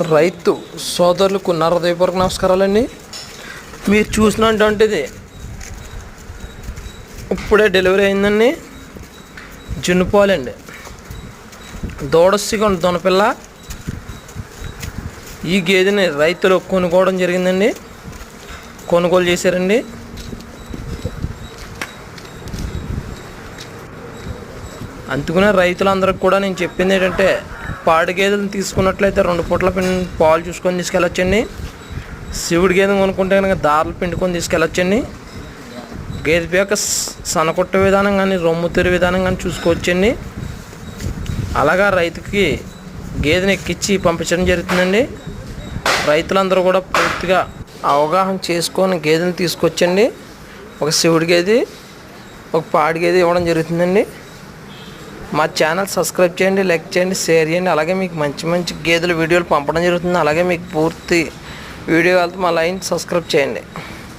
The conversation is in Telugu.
రైతు సోదరులకు నరదయపూర్వక నమస్కారాలండి. మీరు చూసినటువంటిది ఇప్పుడే డెలివరీ అయిందండి. జున్నుపాలండి. దూడసిగా ఉంది దొనపిల్ల. ఈ గేదెని రైతులు కొనుక్కోవడం జరిగిందండి. కొనుగోలు చేశారండి. అందుకనే రైతులందరికి కూడా నేను చెప్పింది ఏంటంటే పాడి గేదెలను తీసుకున్నట్లయితే రెండు పూట్ల పిండి పాలు చూసుకొని తీసుకెళ్ళొచ్చండి. శివుడి గేదెను కొనుక్కుంటే కనుక దారులు పిండుకొని తీసుకెళ్ళొచ్చండి. గేదె యొక్క సనకొట్ట విధానం కానీ రొమ్ము తెరి విధానం కానీ చూసుకోవచ్చండి. అలాగా రైతుకి గేదెని ఎక్కించి పంపించడం జరుగుతుందండి. రైతులందరూ కూడా పూర్తిగా అవగాహన చేసుకొని గేదెని తీసుకొచ్చండి. ఒక శివుడి గేదె ఒక పాడి గేదె ఇవ్వడం జరుగుతుందండి. మా ఛానల్ సబ్స్క్రైబ్ చేయండి లైక్ చేయండి షేర్ చేయండి. అలాగే మీకు మంచి మంచి గేదెల వీడియోలు పంపడం జరుగుతుంది. అలాగే మీకు పూర్తి వీడియో వెళ్తే మా లైన్ సబ్స్క్రైబ్ చేయండి.